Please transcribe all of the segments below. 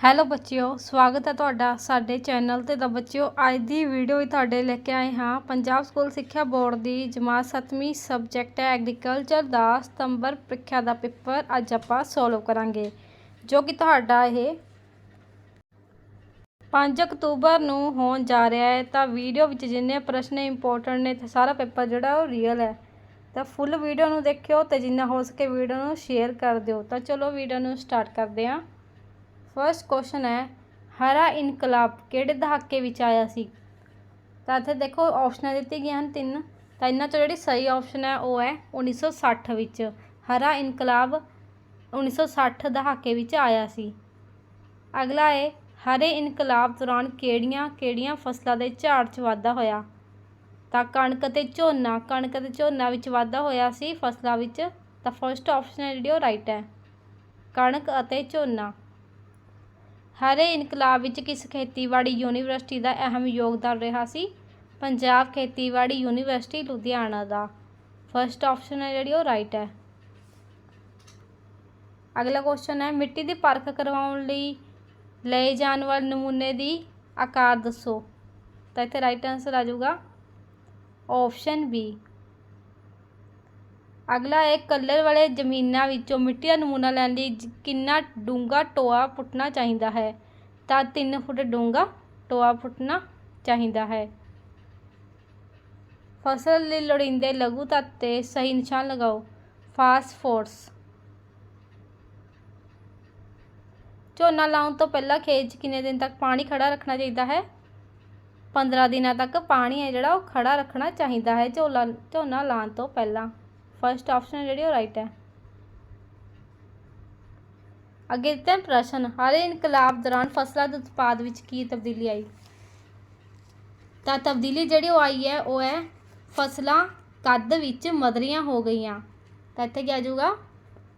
Hello ਬੱਚਿਓ, ਸਵਾਗਤ ਹੈ ਤੁਹਾਡਾ ਸਾਡੇ ਚੈਨਲ ਤੇ ਤਾਂ ਬੱਚਿਓ, ਅੱਜ ਦੀ ਵੀਡੀਓ ਵੀ ਤੁਹਾਡੇ ਲੈ ਕੇ ਆਏ ਹਾਂ। ਪੰਜਾਬ ਸਕੂਲ ਸਿੱਖਿਆ ਬੋਰਡ ਦੀ ਜਮਾਤ 7ਵੀਂ ਸਬਜੈਕਟ ਹੈ ਐਗਰੀਕਲਚਰ ਦਾ ਸਤੰਬਰ ਪ੍ਰੀਖਿਆ ਦਾ ਪੇਪਰ ਅੱਜ ਆਪਾਂ ਸੋਲਵ ਕਰਾਂਗੇ, ਜੋ ਕਿ ਤੁਹਾਡਾ ਇਹ 5 ਅਕਤੂਬਰ ਨੂੰ ਹੋਣ ਜਾ ਰਿਹਾ ਹੈ। ਤਾਂ ਵੀਡੀਓ ਵਿੱਚ ਜਿੰਨੇ ਪ੍ਰਸ਼ਨ ਇੰਪੋਰਟੈਂਟ ਨੇ ਤੇ ਸਾਰਾ ਪੇਪਰ ਜਿਹੜਾ ਉਹ ਰੀਅਲ ਹੈ। ਤਾਂ ਫੁੱਲ ਵੀਡੀਓ ਨੂੰ ਦੇਖਿਓ ਤੇ ਜਿੰਨਾ ਹੋ ਸਕੇ ਵੀਡੀਓ ਨੂੰ ਸ਼ੇਅਰ ਕਰ ਦਿਓ। ਤਾਂ ਚਲੋ ਵੀਡੀਓ ਨੂੰ ਸਟਾਰਟ ਕਰਦੇ ਹਾਂ। ਫਸਟ ਕੁਐਸਚਨ ਹੈ, ਹਰਾ ਇਨਕਲਾਬ ਕਿਹੜੇ ਦਹਾਕੇ ਵਿੱਚ ਆਇਆ ਸੀ? ਤਾਂ ਇੱਥੇ ਦੇਖੋ ਆਪਸ਼ਨਾਂ ਦਿੱਤੀਆਂ ਗਈਆਂ ਹਨ ਤਿੰਨ, ਤਾਂ ਇਹਨਾਂ ਚੋਂ ਜਿਹੜੀ ਸਹੀ ਆਪਸ਼ਨ ਹੈ ਉਹ ਹੈ 1960 ਵਿੱਚ, ਹਰਾ ਇਨਕਲਾਬ 1960 ਦਹਾਕੇ ਵਿੱਚ ਆਇਆ ਸੀ। ਅਗਲਾ ਹੈ, ਹਰੇ ਇਨਕਲਾਬ ਦੌਰਾਨ ਕਿਹੜੀਆਂ ਕਿਹੜੀਆਂ ਫਸਲਾਂ ਦੇ ਝਾੜ 'ਚ ਵਾਧਾ ਹੋਇਆ? ਤਾਂ ਕਣਕ ਅਤੇ ਝੋਨਾ, ਕਣਕ ਅਤੇ ਝੋਨਾ ਵਿੱਚ ਵਾਧਾ ਹੋਇਆ ਸੀ ਫਸਲਾਂ ਵਿੱਚ, ਤਾਂ ਫਰਸਟ ਆਪਸ਼ਨ ਹੈ ਜਿਹੜੀ ਉਹ ਰਾਈਟ ਹੈ। ਕਣਕ ਅਤੇ ਝੋਨਾ। ਹਰੇ ਇਨਕਲਾਬ ਵਿੱਚ ਕਿਸ ਖੇਤੀਬਾੜੀ ਯੂਨੀਵਰਸਿਟੀ ਦਾ ਅਹਿਮ ਯੋਗਦਾਨ ਰਿਹਾ ਸੀ? ਪੰਜਾਬ ਖੇਤੀਬਾੜੀ ਯੂਨੀਵਰਸਿਟੀ, ਲੁਧਿਆਣਾ ਦਾ। ਫਰਸਟ ਆਪਸ਼ਨ ਹੈ ਜਿਹੜੀ ਉਹ ਰਾਈਟ ਹੈ। ਅਗਲਾ ਕੁਐਸਚਨ ਹੈ, ਮਿੱਟੀ ਦੀ ਪਰਖ ਕਰਵਾਉਣ ਲਈ ਲਏ ਜਾਣ ਵਾਲੇ ਨਮੂਨੇ ਦੀ ਆਕਾਰ ਦੱਸੋ। ਤਾਂ ਇੱਥੇ ਰਾਈਟ ਆਨਸਰ ਆ ਜਾਊਗਾ। ਆਪਸ਼ਨ ਬੀ ਅਗਲਾ ਹੈ ਕਲਰ ਵਾਲੇ ਜ਼ਮੀਨਾਂ ਵਿੱਚੋਂ ਮਿੱਟੀ ਦਾ ਨਮੂਨਾ ਲੈਣ ਲਈ ਕਿੰਨਾ ਡੂੰਘਾ ਟੋਆ ਪੁੱਟਣਾ ਚਾਹੀਦਾ ਹੈ? ਤਾਂ ਤਿੰਨ ਫੁੱਟ ਡੂੰਘਾ ਟੋਆ ਪੁੱਟਣਾ ਚਾਹੀਦਾ ਹੈ। ਫਸਲ ਲਈ ਲੋੜੀਂਦੇ ਲਘੂ ਤੱਤ ਤੇ ਸਹੀ ਨਿਸ਼ਾਨ ਲਗਾਓ। ਫਾਸਫੋਰਸ ਝੋਨਾ ਲਾਉਣ ਤੋਂ ਪਹਿਲਾਂ ਖੇਤ 'ਚ ਕਿੰਨੇ ਦਿਨ ਤੱਕ ਪਾਣੀ ਖੜਾ ਰੱਖਣਾ ਚਾਹੀਦਾ ਹੈ? 15 ਦਿਨਾਂ ਤੱਕ ਪਾਣੀ ਹੈ ਜਿਹੜਾ, ਉਹ ਖੜਾ ਰੱਖਣਾ ਚਾਹੀਦਾ ਹੈ ਝੋਲਾ, ਝੋਨਾ ਲਾਉਣ ਤੋਂ ਪਹਿਲਾਂ। ਫਰਸਟ ਆਪਸ਼ਨ ਜਿਹੜੀ ਉਹ ਰਾਈਟ ਹੈ। ਅੱਗੇ ਦਿੱਤਾ ਪ੍ਰਸ਼ਨ। ਹਰੇ ਇਨਕਲਾਬ ਦੌਰਾਨ ਫਸਲਾਂ ਦੇ ਉਤਪਾਦ ਵਿੱਚ ਕੀ ਤਬਦੀਲੀ ਆਈ? ਤਾਂ ਤਬਦੀਲੀ ਜਿਹੜੀ ਉਹ ਆਈ ਹੈ, ਉਹ ਹੈ ਫਸਲਾਂ ਕੱਦ ਵਿੱਚ ਮਦਰੀਆਂ ਹੋ ਗਈਆਂ। ਤਾਂ ਇੱਥੇ ਕੀ ਆ ਜਾਊਗਾ?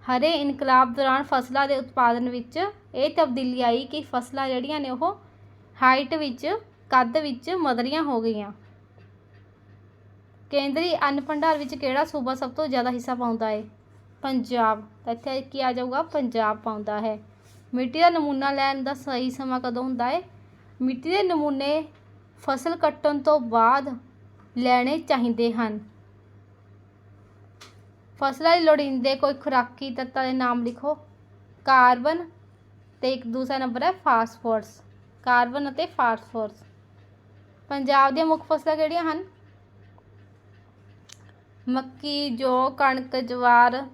ਹਰੇ ਇਨਕਲਾਬ ਦੌਰਾਨ ਫਸਲਾਂ ਦੇ ਉਤਪਾਦਨ ਵਿੱਚ ਇਹ ਤਬਦੀਲੀ ਆਈ ਕਿ ਫਸਲਾਂ ਜਿਹੜੀਆਂ ਨੇ ਉਹ ਹਾਈਟ ਵਿੱਚ, ਕੱਦ ਵਿੱਚ ਮਦਰੀਆਂ ਹੋ ਗਈਆਂ। ਕੇਂਦਰੀ ਅੰਨ ਭੰਡਾਰ ਵਿੱਚ ਕਿਹੜਾ ਸੂਬਾ ਸਭ ਤੋਂ ਜ਼ਿਆਦਾ ਹਿੱਸਾ ਪਾਉਂਦਾ ਹੈ? ਪੰਜਾਬ। ਤਾਂ ਇੱਥੇ ਕੀ ਆ ਜਾਊਗਾ? ਪੰਜਾਬ ਪਾਉਂਦਾ ਹੈ। ਮਿੱਟੀ ਦਾ ਨਮੂਨਾ ਲੈਣ ਦਾ ਸਹੀ ਸਮਾਂ ਕਦੋਂ ਹੁੰਦਾ ਹੈ? ਮਿੱਟੀ ਦੇ ਨਮੂਨੇ ਫਸਲ ਕੱਟਣ ਤੋਂ ਬਾਅਦ ਲੈਣੇ ਚਾਹੀਦੇ ਹਨ। ਫਸਲਾਂ ਲਈ ਲੋੜੀਂਦੇ ਕੋਈ ਖੁਰਾਕੀ ਤੱਤਾਂ ਦੇ ਨਾਮ ਲਿਖੋ। ਕਾਰਬਨ ਤੇ ਇੱਕ ਦੂਸਰਾ ਨੰਬਰ ਹੈ ਫਾਸਫੋਰਸ। ਕਾਰਬਨ ਅਤੇ ਫਾਸਫੋਰਸ। ਪੰਜਾਬ ਦੀਆਂ ਮੁੱਖ ਫਸਲਾਂ ਕਿਹੜੀਆਂ ਹਨ? ਮੱਕੀ, ਜੌਂ, ਕਣਕ, ਜਵਾਰ,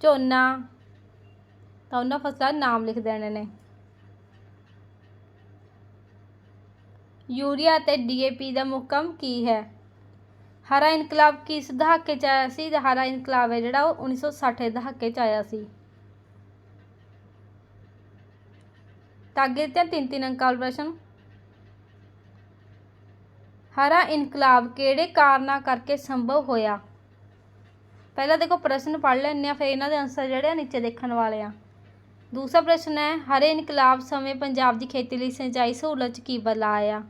ਝੋਨਾ। ਤਾਂ ਉਹਨਾਂ ਫਸਲਾਂ ਦੇ ਨਾਮ ਲਿਖ ਦੇਣੇ ਨੇ। ਯੂਰੀਆ ਅਤੇ ਡੀਏਪੀ ਦਾ ਮੁੱਖ ਕੀ ਹੈ? ਹਰਾ ਇਨਕਲਾਬ ਕਿਸ ਦਹਾਕੇ 'ਚ ਆਇਆ ਸੀ? ਤੇ ਹਰਾ ਇਨਕਲਾਬ ਹੈ ਜਿਹੜਾ ਉਹ 1960 ਦੇ ਦਹਾਕੇ 'ਚ ਆਇਆ ਸੀ। ਤਾਂ ਅੱਗੇ ਤੇ ਤਿੰਨ ਤਿੰਨ ਅੰਕਾਂ ਵਾਲਾ ਪ੍ਰਸ਼ਨ। ਹਰਾ ਇਨਕਲਾਬ ਕਿਹੜੇ ਕਾਰਨਾਂ ਕਰਕੇ ਸੰਭਵ ਹੋਇਆ? ਪਹਿਲਾਂ ਦੇਖੋ, ਪ੍ਰਸ਼ਨ ਪੜ੍ਹ ਲੈਂਦੇ ਆ ਫਿਰ ਇਹਨਾਂ ਦੇ ਆਨਸਰ ਜਿਹੜੇ ਆ ਨੀਚੇ ਦੇਖਣ ਵਾਲੇ ਆ। ਦੂਸਰਾ ਪ੍ਰਸ਼ਨ ਹੈ, ਹਰੇ ਇਨਕਲਾਬ ਸਮੇਂ ਪੰਜਾਬ ਦੀ ਖੇਤੀ ਲਈ ਸਿੰਚਾਈ ਸਹੂਲਤ 'ਚ ਕੀ ਬਦਲਾਅ ਆਇਆ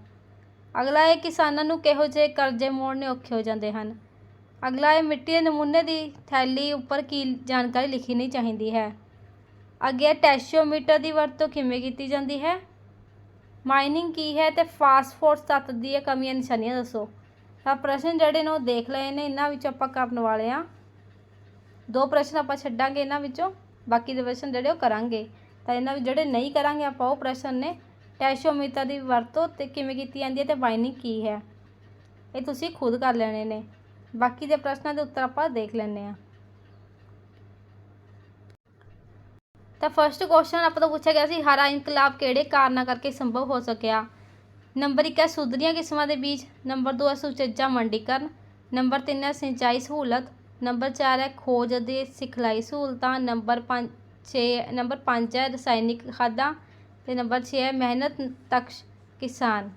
ਅਗਲਾ ਹੈ ਕਿਸਾਨਾਂ ਨੂੰ ਕਿਹੋ ਜਿਹੇ ਕਰਜ਼ੇ ਮੋੜਨੇ ਔਖੇ ਹੋ ਜਾਂਦੇ ਹਨ? ਅਗਲਾ ਹੈ ਮਿੱਟੀ ਦੇ ਨਮੂਨੇ ਦੀ ਥੈਲੀ ਉੱਪਰ ਕੀ ਜਾਣਕਾਰੀ ਲਿਖੀ ਨਹੀਂ ਚਾਹੀਦੀ ਹੈ? ਅੱਗੇ ਟੈਸ਼ੋਮੀਟਰ ਦੀ ਵਰਤੋਂ ਕਿਵੇਂ ਕੀਤੀ ਜਾਂਦੀ ਹੈ? ਮਾਈਨਿੰਗ ਕੀ ਹੈ ਤੇ ਫਾਸਫੋਰਸ ਤੱਤ ਦੀਆਂ ਕਮੀਆਂ ਨਿਸ਼ਾਨੀਆਂ ਦੱਸੋ। ਤਾਂ ਪ੍ਰਸ਼ਨ ਜਿਹੜੇ ਨੇ ਉਹ ਦੇਖ ਲਏ ਨੇ, ਇਹਨਾਂ ਵਿੱਚੋਂ ਆਪਾਂ ਕਰਨ ਵਾਲੇ ਆ ਦੋ ਪ੍ਰਸ਼ਨ ਆਪਾਂ ਛੱਡਾਂਗੇ ਇਹਨਾਂ ਵਿੱਚੋਂ, ਬਾਕੀ ਦੇ ਪ੍ਰਸ਼ਨ ਜਿਹੜੇ ਉਹ ਕਰਾਂਗੇ। ਤਾਂ ਇਹਨਾਂ ਵਿੱਚ ਜਿਹੜੇ ਨਹੀਂ ਕਰਾਂਗੇ ਆਪਾਂ ਉਹ ਪ੍ਰਸ਼ਨ ਨੇ, ਟੈਸ਼ੋਮੀਤਾ ਦੀ ਵਰਤੋਂ ਤੇ ਕਿਵੇਂ ਕੀਤੀ ਜਾਂਦੀ ਹੈ ਤੇ ਮਾਈਨਿੰਗ ਕੀ ਹੈ। ਇਹ ਤੁਸੀਂ ਖੁਦ ਕਰ ਲੈਣੇ ਨੇ। ਬਾਕੀ ਦੇ ਪ੍ਰਸ਼ਨਾਂ ਦੇ ਉੱਤਰ ਆਪਾਂ ਦੇਖ ਲੈਂਦੇ ਆ ਤਾਂ ਫਰਸਟ ਕੁਐਸਚਨ ਆਪਾਂ ਤੋਂ ਪੁੱਛਿਆ ਗਿਆ ਸੀ, ਹਰਾ ਇਨਕਲਾਬ ਕਿਹੜੇ ਕਾਰਨਾਂ ਕਰਕੇ ਸੰਭਵ ਹੋ ਸਕਿਆ? ਨੰਬਰ 1 ਹੈ ਸੁਧਰੀਆਂ ਕਿਸਮਾਂ ਦੇ ਬੀਜ, ਨੰਬਰ 2 ਹੈ ਸੁਚੱਜਾ ਮੰਡੀਕਰਨ, ਨੰਬਰ 3 ਹੈ ਸਿੰਚਾਈ ਸਹੂਲਤ, ਨੰਬਰ 4 ਹੈ ਖੋਜ ਅਤੇ ਸਿਖਲਾਈ ਸਹੂਲਤਾਂ, ਨੰਬਰ 5 6 ਨੰਬਰ 5 ਹੈ ਰਸਾਇਣਿਕ ਖਾਦਾਂ ਤੇ ਨੰਬਰ 6 ਹੈ ਮਿਹਨਤ ਤਕਸ਼ ਕਿਸਾਨ।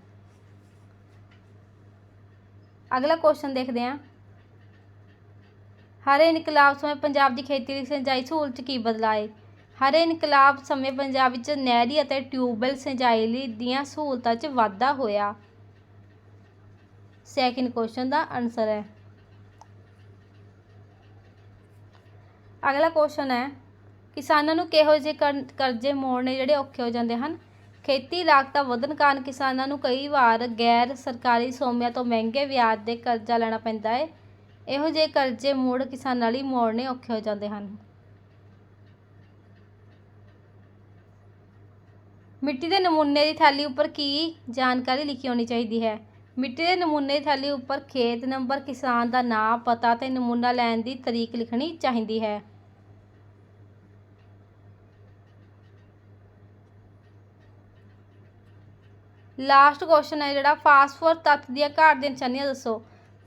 ਅਗਲਾ ਕੁਐਸਚਨ ਦੇਖਦੇ ਹਾਂ। ਹਰੇ ਇਨਕਲਾਬ ਸਮੇਂ ਪੰਜਾਬ ਦੀ ਖੇਤੀ ਦੀ ਸਿੰਚਾਈ ਸਹੂਲਤ 'ਚ ਕੀ ਬਦਲਾਅ ਹੈ ਹਰੇ ਇਨਕਲਾਬ ਸਮੇਂ ਪੰਜਾਬ ਵਿੱਚ ਨਹਿਰੀ ਅਤੇ ਟਿਊਬਵੈੱਲ ਸਿੰਚਾਈ ਦੀਆਂ ਸਹੂਲਤਾਂ 'ਚ ਵਾਧਾ ਹੋਇਆ। ਸੈਕਿੰਡ ਕੁਐਸਚਨ ਦਾ ਆਨਸਰ ਹੈ। ਅਗਲਾ ਕੁਐਸਚਨ ਹੈ, ਕਿਸਾਨਾਂ ਨੂੰ ਕਿਹੋ ਜਿਹੇ ਕਰਜ਼ੇ ਮੋੜਨੇ ਜਿਹੜੇ ਔਖੇ ਹੋ ਜਾਂਦੇ ਹਨ? ਖੇਤੀ ਲਾਗਤਾਂ ਵਧਣ ਕਾਰਨ ਕਿਸਾਨਾਂ ਨੂੰ ਕਈ ਵਾਰ ਗੈਰ ਸਰਕਾਰੀ ਸੋਮਿਆਂ ਤੋਂ ਮਹਿੰਗੇ ਵਿਆਜ ਦੇ ਕਰਜ਼ਾ ਲੈਣਾ ਪੈਂਦਾ ਹੈ। ਇਹੋ ਜਿਹੇ ਕਰਜ਼ੇ ਮੋੜ ਕਿਸਾਨਾਂ ਲਈ ਮੋੜਨੇ ਔਖੇ ਹੋ ਜਾਂਦੇ ਹਨ। ਮਿੱਟੀ ਦੇ ਨਮੂਨੇ ਦੀ ਥੈਲੀ ਉੱਪਰ ਕੀ ਜਾਣਕਾਰੀ ਲਿਖੀ ਹੋਣੀ ਚਾਹੀਦੀ ਹੈ? ਮਿੱਟੀ ਦੇ ਨਮੂਨੇ ਦੀ ਥੈਲੀ ਉੱਪਰ ਖੇਤ ਨੰਬਰ ਕਿਸਾਨ ਦਾ ਨਾਮ ਪਤਾ ਤੇ ਨਮੂਨਾ ਲੈਣ ਦੀ ਤਰੀਕ ਲਿਖਣੀ ਚਾਹੀਦੀ ਹੈ। ਲਾਸਟ ਕੁਐਸਚਨ ਹੈ ਜਿਹੜਾ ਫਾਸਫੋਰਸ ਤੱਤ ਦੀਆਂ ਘਾਟ ਦੀਆਂ ਨਿਸ਼ਾਨੀਆਂ ਦੱਸੋ।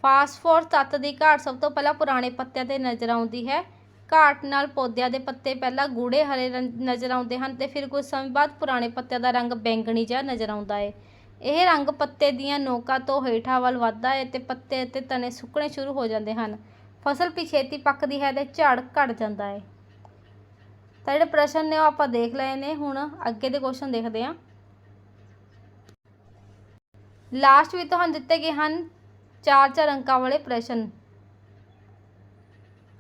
ਫਾਸਫੋਰਸ ਤੱਤ ਦੀ ਘਾਟ ਸਭ ਤੋਂ ਪਹਿਲਾਂ ਪੁਰਾਣੇ ਪੱਤਿਆਂ ਤੇ ਨਜ਼ਰ ਆਉਂਦੀ ਹੈ। ਘਾਟ ਨਾਲ ਪੌਦਿਆਂ ਦੇ ਪੱਤੇ ਪਹਿਲਾਂ ਗੂੜੇ ਹਰੇ ਰੰਗ ਨਜ਼ਰ ਆਉਂਦੇ ਹਨ ਤੇ ਫਿਰ ਕੁਝ ਸਮੇਂ ਬਾਅਦ ਪੁਰਾਣੇ ਪੱਤਿਆਂ ਦਾ ਰੰਗ ਬੈਂਗਣੀ ਜਿਹਾ ਨਜ਼ਰ ਆਉਂਦਾ ਹੈ ਇਹ ਰੰਗ ਪੱਤੇ ਦੀਆਂ ਨੋਕਾਂ ਤੋਂ ਹੇਠਾਂ ਵੱਲ ਵੱਧਦਾ ਹੈ ਤੇ ਪੱਤੇ ਅਤੇ ਤਣੇ ਸੁੱਕਣੇ ਸ਼ੁਰੂ ਹੋ ਜਾਂਦੇ ਹਨ। ਫਸਲ ਪਿਛੇਤੀ ਪੱਕਦੀ ਹੈ ਤੇ ਝਾੜ ਘਟ ਜਾਂਦਾ ਹੈ ਤਾਂ ਜਿਹੜੇ ਪ੍ਰਸ਼ਨ ਨੇ ਉਹ ਆਪਾਂ ਦੇਖ ਲਏ ਨੇ, ਹੁਣ ਅੱਗੇ ਦੇ ਕੁਐਸਚਨ ਦੇਖਦੇ ਹਾਂ। ਲਾਸਟ ਵਿੱਚ ਤੁਹਾਨੂੰ ਦਿੱਤੇ ਗਏ ਹਨ ਚਾਰ ਚਾਰ ਅੰਕਾਂ ਵਾਲੇ ਪ੍ਰਸ਼ਨ।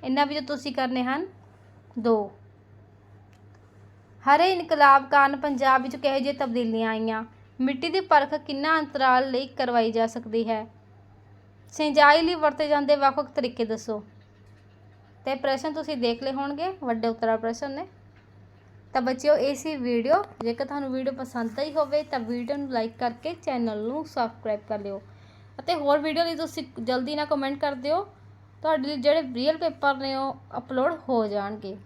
ਇਹਨਾਂ ਵਿੱਚੋਂ ਤੁਸੀਂ ਕਰਨੇ ਹਨ ਦੋ। ਹਰੇ ਇਨਕਲਾਬ ਕਾਰਨ ਪੰਜਾਬ ਵਿੱਚ ਕਿਹੋ ਜਿਹੀਆਂ ਤਬਦੀਲੀਆਂ ਆਈਆਂ? ਮਿੱਟੀ ਦੀ ਪਰਖ ਕਿੰਨਾ ਅੰਤਰਾਲ ਲਈ ਕਰਵਾਈ ਜਾ ਸਕਦੀ ਹੈ? ਸਿੰਜਾਈ ਲਈ ਵਰਤੇ ਜਾਂਦੇ ਵੱਖ-ਵੱਖ ਤਰੀਕੇ ਦੱਸੋ। ਤੇ ਪ੍ਰਸ਼ਨ ਤੁਸੀਂ ਦੇਖ ਲਏ ਹੋਣਗੇ, ਵੱਡੇ ਉੱਤਰਾ ਪ੍ਰਸ਼ਨ ਨੇ। ਤਾਂ ਬੱਚਿਓ, ਇਹ ਸੀ ਵੀਡੀਓ। ਜੇਕਰ ਤੁਹਾਨੂੰ ਵੀਡੀਓ ਪਸੰਦ ਆਈ ਹੋਵੇ, ਤਾਂ ਵੀਡੀਓ ਨੂੰ ਲਾਈਕ ਕਰਕੇ ਚੈਨਲ ਨੂੰ ਸਬਸਕ੍ਰਾਈਬ ਕਰ ਲਿਓ। ਅਤੇ ਹੋਰ ਵੀਡੀਓ ਲਈ ਤੁਸੀਂ ਜਲਦੀ ਨਾਲ ਕਮੈਂਟ ਕਰ ਦਿਓ। ਤੁਹਾਡੇ ਜਿਹੜੇ ਰੀਅਲ ਪੇਪਰ ਨੇ ਉਹ ਅਪਲੋਡ ਹੋ ਜਾਣਗੇ।